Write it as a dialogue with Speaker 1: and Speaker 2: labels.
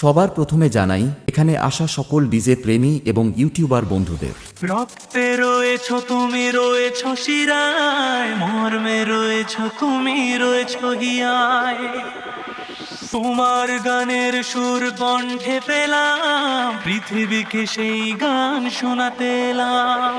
Speaker 1: সবার প্রথমে জানাই, এখানে আসা সকল ডিজে প্রেমী এবং ইউটিউবার বন্ধুদের।
Speaker 2: রক্তে রয়েছ, তুমি রয়েছ শিরায়, মর্মে রয়েছ, তুমি রয়েছ হিয়ায়। তোমার গানের সুর কণ্ঠে পেলাম, পৃথিবীকে সেই গান শোনাতে এলাম।